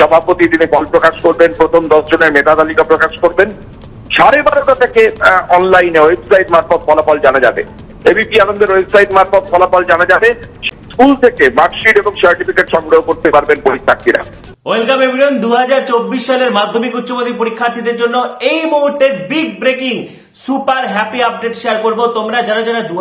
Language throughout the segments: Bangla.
সভাপতি তিনি ফল প্রকাশ করবেন, প্রথম দশ জনের মেধা তালিকা প্রকাশ করবেন। সাড়ে বারোটা থেকে অনলাইনে ওয়েবসাইট মারফত ফলাফল জানা যাবে। এবিপি আনন্দের ওয়েবসাইট মারফত ফলাফল জানা যাবে। স্কুল থেকে মার্কশিট এবং সার্টিফিকেট সংগ্রহ করতে পারবেন পরীক্ষার্থীরা। ওয়েলকাম এভরিওয়ান দু সালের মাধ্যমিক উচ্চ মাধ্যমিক পরীক্ষার্থীদের জন্য এই মুহূর্তের big breaking super happy update share করব। তোমরা যারা যারা দু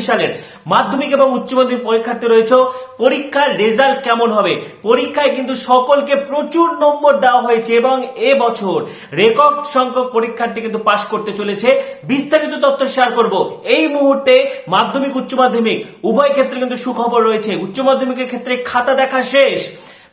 সালের মাধ্যমিক এবং উচ্চ মাধ্যমিক পরীক্ষার্থী রয়েছে, পরীক্ষার রেজাল্ট কেমন হবে? পরীক্ষায় কিন্তু সকলকে প্রচুর নম্বর দেওয়া হয়েছে এবং এবছর রেকর্ড সংখ্যক পরীক্ষার্থী কিন্তু পাশ করতে চলেছে। বিস্তারিত তথ্য শেয়ার করব। এই মুহূর্তে মাধ্যমিক, উচ্চ মাধ্যমিক, উভয় ক্ষেত্রে কিন্তু সুখবর রয়েছে। উচ্চ মাধ্যমিকের ক্ষেত্রে খাতা দেখা শেষ।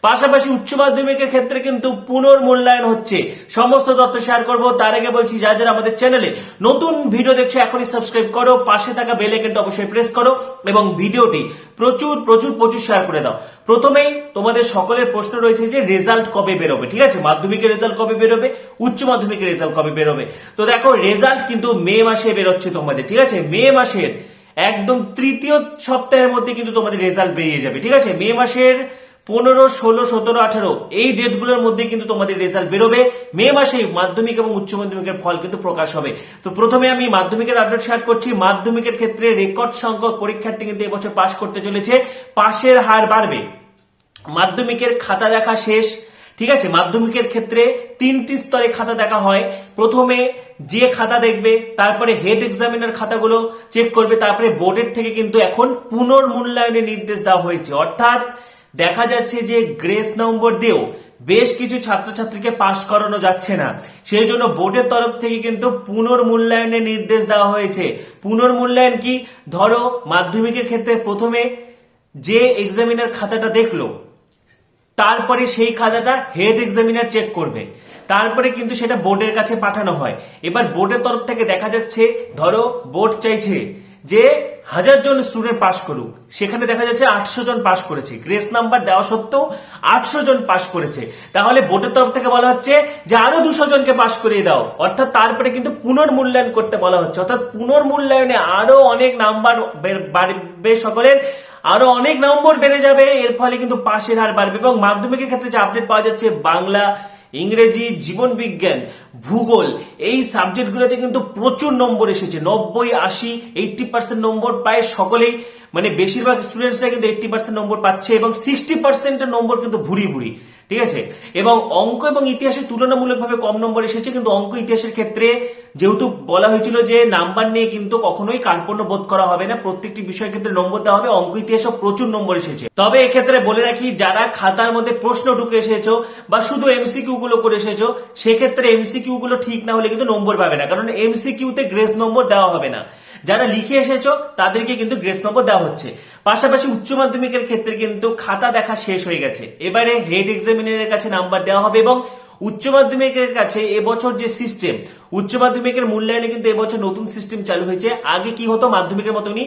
পাশাপাশি উচ্চ মাধ্যমিকের ক্ষেত্রে কিন্তু পুনর্মূল্যায়ন হচ্ছে। সমস্ত তথ্য শেয়ার করব। তার আগে বলছি যা যারা আমাদের চ্যানেলে নতুন ভিডিও দেখছ, এখনই সাবস্ক্রাইব করো। পাশে থাকা বেল আইকনটা অবশ্যই প্রেস করো এবং ভিডিওটি প্রচুর প্রচুর প্রচুর শেয়ার করে দাও। প্রথমেই তোমাদের সকলের প্রশ্ন রয়েছে যে রেজাল্ট কবে বেরোবে? ঠিক আছে? মাধ্যমিকের রেজাল্ট কবে বেরোবে? উচ্চ মাধ্যমিকের রেজাল্ট কবে বেরোবে? তো দেখো রেজাল্ট কিন্তু মে মাসে বেরোচ্ছে তোমাদের, ঠিক আছে? মে মাসের একদম তৃতীয় সপ্তাহের মধ্যে কিন্তু তোমাদের রেজাল্ট বেরিয়ে যাবে, ঠিক আছে? মে মাসের পনেরো, ষোলো, সতেরো, আঠারো, এই ডেটগুলোর মধ্যে কিন্তু তোমাদের রেজাল্ট বেরোবে। মে মাসে মাধ্যমিক এবং উচ্চ মাধ্যমিকের ফল কিন্তু প্রকাশ হবে। তো প্রথমে আমি মাধ্যমিকের আপডেট শেয়ার করছি। মাধ্যমিকের ক্ষেত্রে রেকর্ড সংখ্যক পরীক্ষার্থী কিন্তু এবছর পাশ করতে চলেছে। পাশের হার বাড়বে। মাধ্যমিকের খাতা দেখা শেষ। ঠিক আছে? মাধ্যমিকের ক্ষেত্রে তিনটি স্তরে খাতা দেখা হয়। প্রথমে যে খাতা দেখবে, তারপরে হেড এক্সামিনার খাতাগুলো চেক করবে। তারপরে বোর্ডের থেকে কিন্তু এখন পুনর্মূল্যায়নের নির্দেশ দেওয়া হয়েছে। অর্থাৎ দেখা যাচ্ছে যে গ্রেস নম্বর দিয়েও বেশ কিছু ছাত্রছাত্রীকে পাশ করানো যাচ্ছে না। সেই জন্য বোর্ডের তরফ থেকে কিন্তু পুনর্মূল্যায়নের নির্দেশ দেওয়া হয়েছে। পুনর্মূল্যায়ন কি? ধরো, মাধ্যমিকের ক্ষেত্রে প্রথমে যে এক্সামিনার খাতাটা দেখল, তারপরে সেই খাতাটা হেড এক্সামিনার চেক করবে। তারপরে কিন্তু সেটা বোর্ডের কাছে পাঠানো হয়। এবার বোর্ডের তরফ থেকে দেখা যাচ্ছে, ধরো, বোর্ড চাইছে যে হাজার জন স্টুডেন্ট পাস করুক। সেখানে দেখা যাচ্ছে আটশো জন পাশ করেছে। গ্রেস নাম্বার দেওয়া সত্ত্বেও আটশো জন পাশ করেছে। তাহলে বোর্ডের তরফ থেকে বলা হচ্ছে যে আরও দুশো জনকে পাশ করিয়ে দাও। অর্থাৎ তারপরে কিন্তু পুনর্মূল্যায়ন করতে বলা হচ্ছে। অর্থাৎ পুনর্মূল্যায়নে আরও অনেক নাম্বার বাড়বে সকলের। আরও অনেক নম্বর বেড়ে যাবে। এর ফলে কিন্তু পাশের হার বাড়বে এবং মাধ্যমিকের ক্ষেত্রে যে আপডেট পাওয়া যাচ্ছে, বাংলা, ইংরেজি, জীবন বিজ্ঞান, ভূগোল, এই সাবজেক্টগুলোতে কিন্তু প্রচুর নম্বর এসেছে। নব্বই, আশি এইটটি পার্সেন্ট নম্বর প্রায় সকলেই। মানে বেশিরভাগ স্টুডেন্টসরা কিন্তু এইটটি পার্সেন্ট নম্বর পাচ্ছে এবং সিক্সটি পার্সেন্টের নম্বর কিন্তু ভুড়ি ভুরি। ঠিক আছে? এবং অঙ্ক এবং ইতিহাসে তুলনামূলকভাবে কম নম্বর এসেছে, কিন্তু অঙ্ক ইতিহাসের ক্ষেত্রে যেহেতু বলা হয়েছিল যে নাম্বার নিয়ে কিন্তু কখনোই কার্পণ্য বোধ করা হবে না, প্রত্যেকটি বিষয়ের ক্ষেত্রে নম্বর দেওয়া হবে, অঙ্ক ইতিহাসও প্রচুর নম্বর এসেছে। তবে এক্ষেত্রে বলে রাখি, যারা খাতার মধ্যে প্রশ্ন ঢুকে এসেছ বা শুধু এমসিকিউ গুলো করে এসেছ, সেক্ষেত্রে এমসিকিউ গুলো ঠিক না হলে কিন্তু নম্বর পাবে না, কারণ এমসিকিউতে গ্রেস নম্বর দেওয়া হবে না। যারা লিখে এসেছ, তাদেরকে কিন্তু গ্রেস নম্বর দেওয়া হচ্ছে। পাশাপাশি উচ্চ মাধ্যমিকের ক্ষেত্রে কিন্তু খাতা দেখা শেষ হয়ে গেছে। এবারে হেড এক্সামিনারের কাছে নাম্বার দেওয়া হবে এবং উচ্চ মাধ্যমিকের কাছে এবছর যে সিস্টেম উচ্চ মাধ্যমিকের মূল্যায়নে কিন্তু এবছর নতুন সিস্টেম চালু হয়েছে। আগে কি হতো? মাধ্যমিকের মতনই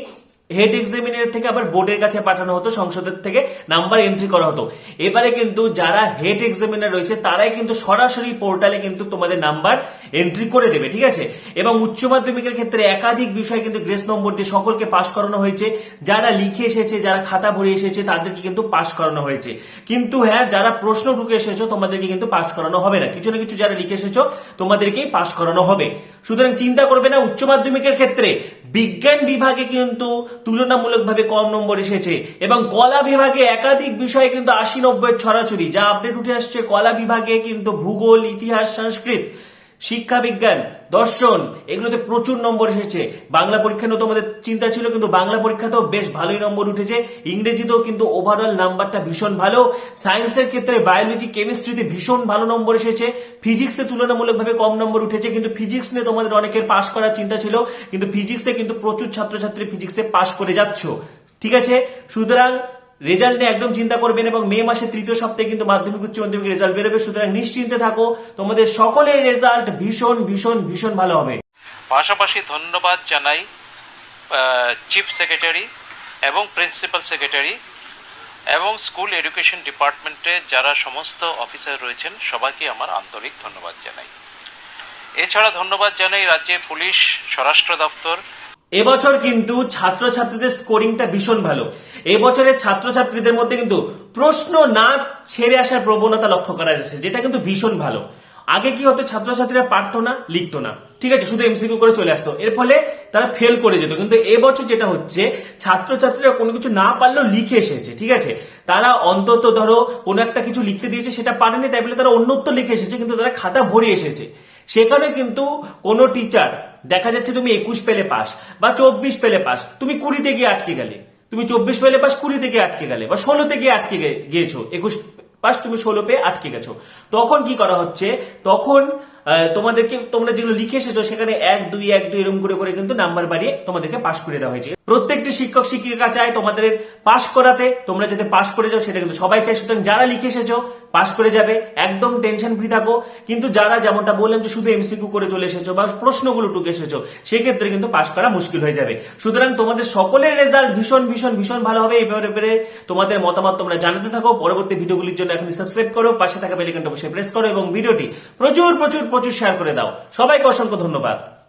হেড এক্সামিনার থেকে আবার বোর্ডের কাছে পাঠানো হতো, সংসদের থেকে নাম্বার এন্ট্রি করা হতো। এবারে কিন্তু যারা হেড এক্সামিনার রয়েছে, তারাই কিন্তু সরাসরি পোর্টালে কিন্তু তোমাদের নাম্বার এন্ট্রি করে দেবে, ঠিক আছে? এবং উচ্চ মাধ্যমিকের ক্ষেত্রে একাধিক বিষয় কিন্তু গ্রেস নম্বর দিয়ে সকলকে পাশ করানো হয়েছে। যারা লিখে এসেছে, যারা খাতা ভরে এসেছে, তাদেরকে কিন্তু পাশ করানো হয়েছে। কিন্তু হ্যাঁ যারা প্রশ্ন ঢুকে এসেছ, তোমাদেরকে কিন্তু পাশ করানো হবে না। কিছু না কিছু যারা লিখে এসেছ, তোমাদেরকেই পাশ করানো হবে। সুতরাং চিন্তা করবে না, উচ্চ মাধ্যমিকের ক্ষেত্রে বিজ্ঞান বিভাগে কিন্তু তুলনামূলকভাবে কম নম্বর এসেছে এবং কলা বিভাগে একাধিক বিষয়ে কিন্তু আশি নব্বই ছড়াছড়ি। যা আপডেট উঠে আসছে, কলা বিভাগে কিন্তু ভূগোল, ইতিহাস, সংস্কৃত। শিক্ষা, বিজ্ঞান, দর্শন, এগুলোতে প্রচুর নম্বর এসেছে। বাংলা পরীক্ষা নিয়েও তোমাদের চিন্তা ছিল, কিন্তু বাংলা পরীক্ষাতেও বেশ ভালোই নম্বর উঠেছে। ইংরেজিতেও কিন্তু ওভারঅল নাম্বারটা ভীষণ ভালো। সায়েন্সের ক্ষেত্রে বায়োলজি কেমিস্ট্রিতে ভীষণ ভালো নম্বর এসেছে। ফিজিক্সে তুলনামূলকভাবে কম নম্বর উঠেছে, কিন্তু ফিজিক্স নিয়ে তোমাদের অনেকের পাশ করার চিন্তা ছিল, কিন্তু ফিজিক্সে কিন্তু প্রচুর ছাত্রছাত্রী ফিজিক্সে পাশ করে যাচ্ছ। ঠিক আছে? সুতরাং রেজাল্ট নিয়ে একদম চিন্তা করবেন এবং মে মাসের তৃতীয় সপ্তাহে কিন্তু মাধ্যমিক, উচ্চ মাধ্যমিক রেজাল্ট বেরোবে। সুতরাং নিশ্চিন্তে থাকো, তোমাদের সকলের রেজাল্ট ভীষণ ভীষণ ভীষণ ভালো হবে। পাশাপাশি ধন্যবাদ জানাই চিফ সেক্রেটারি এবং প্রিন্সিপাল সেক্রেটারি এবং স্কুল এডুকেশন ডিপার্টমেন্টে যারা সমস্ত অফিসার রয়েছেন, সবাইকে আমার আন্তরিক ধন্যবাদ জানাই। এছাড়া ধন্যবাদ জানাই রাজ্যের পুলিশ, স্বরাষ্ট্র দপ্তর এবছর কিন্তু ছাত্রছাত্রীদের স্কোরিংটা ভীষণ ভালো। এবছরের ছাত্রছাত্রীদের মধ্যে কিন্তু প্রশ্ন না ছেড়ে আসার প্রবণতা লক্ষ্য করা যাচ্ছে, যেটা কিন্তু ভীষণ ভালো। আগে কি হতো, ছাত্রছাত্রীরা পারতো না, লিখতো না। ঠিক আছে, শুধু এমসিকিউ করে চলে আসতো। এর ফলে তারা ফেল করে যেত। কিন্তু এবছর যেটা হচ্ছে, ছাত্রছাত্রীরা কোনো কিছু না পারলেও লিখে এসেছে, ঠিক আছে? তারা অন্তত ধরো কোনো একটা কিছু লিখতে দিয়েছে, সেটা পারেনি, তাই বলে তারা অন্য উত্তর লিখে এসেছে, কিন্তু তারা খাতা ভরে এসেছে। সেখানে কিন্তু কোনো টিচার দেখা যাচ্ছে তুমি একুশ পেলে পাস বা চব্বিশ পেলে পাস তুমি কুড়িতে গিয়ে আটকে গেলে। তুমি চব্বিশ পেলে পাস কুড়িতে গিয়ে আটকে গেলে বা ষোলোতে গিয়ে আটকে গিয়েছো, একুশ পাস তুমি ষোলো পেয়ে আটকে গেছো। তখন কি করা হচ্ছে? তখন তোমাদেরকে, তোমরা যেগুলো লিখে এসেছ, সেখানে এক, দুই এক, দুই, এরকম করে করে কিন্তু নাম্বার বাড়িয়ে তোমাদেরকে পাশ করে দেওয়া হয়েছে। প্রত্যেকটি শিক্ষক, শিক্ষিকা চায় তোমাদের পাশ করাতে। তোমরা যাতে পাশ করে যাও, সেটা কিন্তু সবাই চায়। সুতরাং যারা লিখে এসেছ, পাশ করে যাবে। একদম টেনশন ফ্রি থাকো। কিন্তু যারা যেমনটা বললাম যে শুধু এমসিকিউ করে চলে এসেছ বা প্রশ্নগুলো টুকে এসেছ, সেক্ষেত্রে কিন্তু পাশ করা মুশকিল হয়ে যাবে। সুতরাং তোমাদের সকলের রেজাল্ট ভীষণ ভীষণ ভীষণ ভালো হবে। এই ব্যাপারে তোমাদের মতামত তোমরা জানাতে থাকো। পরবর্তী ভিডিওগুলির জন্য এখন সাবস্ক্রাইব করো। পাশে থাকা বেলিকনটা বসে প্রেস করো এবং ভিডিওটি প্রচুর প্রচুর প্রচুর শেয়ার করে দাও। সবাইকে অসংখ্য ধন্যবাদ।